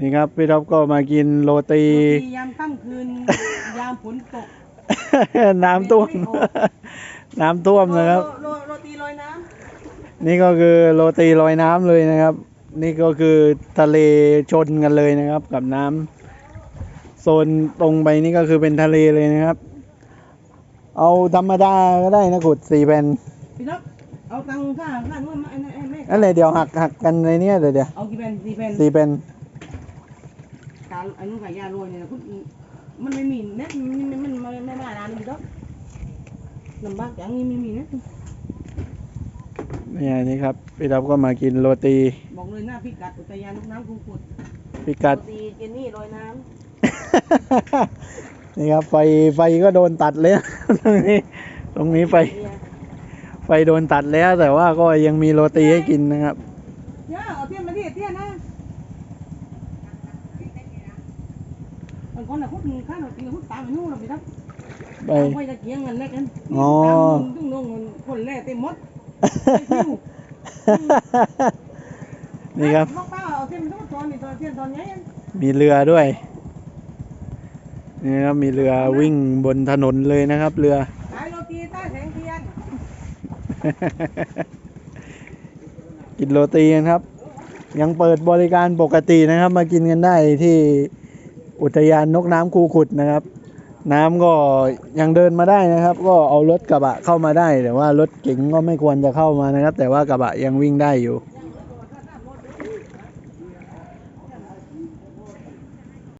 นี่ครับพี่ท็อปก็มากินโรตีโรตียามค่ำคืน ยามฝนตกน้ำท่วม น้ำท่วมนะครับโรโรโรตีลอยน้นี่ก็คือโรตีลอยน้ำเลยนะครับ นี่ก็คือทะเลชนกันเลยนะครับ กับน้ำโซนตรงไปนี่ก็คือเป็นทะเลเลยนะครับ เอาธรรมดาก็ได้นะขุดสี่แผ่นำพี่นกเอาตังค่าค่านวดมาไอ้นั่นไอ้แม่นั่นเลยเดี๋ยวหักหักกันในเนี้ยเดี๋ยวเดี๋ยวเอากี่แผ่นสี่แผ่นสี่แผ่นการไอ้นุ่นกับยาโรยเนี่ยนะคุณมันไม่มีเน็ตมันมันมันไม่มาร้านนี้พี่นกลำบากอย่างนี้ไม่มีเน็ตเนี่ยนี่ครับพี่ท็อปก็มากินโรตี บอกเลยหน้าพิกัดอุทยานลูกน้ำคูขุดพิกัดโรตีเจนนี่ลอยน้นี่ครับไฟไฟก็โดนตัดเลยตรงนี้ตรงนี้ไฟำเนี่ยไฟโดนตัดแล้วแต่ว่าก็ยังมีโรตีให้กินนะครับย่าเอาเทียนมาดิเทียนนะ มันคนละคุดข้าวกินคุดตามไปนู่นเลยพี่นกไปเอาไปตะเกียงเงินแลกกันอ๋อตุ้งนงเงินคนแรกเต็มหมดนี่ครับลูกเป้าเอาเส้นต้องตอนนี่ตอนเส้นตอนนี้มีเรือด้วย นี่ครับมีเรือวิ่งบนถนนเลยนะครับ เรือขายโรตีใต้แสงเทียนกินโรตีกันครับ ยังเปิดบริการปกตินะครับ มากินกันได้ที่ อุทยานนกน้ำคูขุดนะครับ น้ำก็ยังเดินมาได้นะครับ ก็เอารถกระบะเข้ามาได้ แต่ว่ารถเก๋งก็ไม่ควรจะเข้ามานะครับ แต่ว่ากระบะยังวิ่งได้อยู่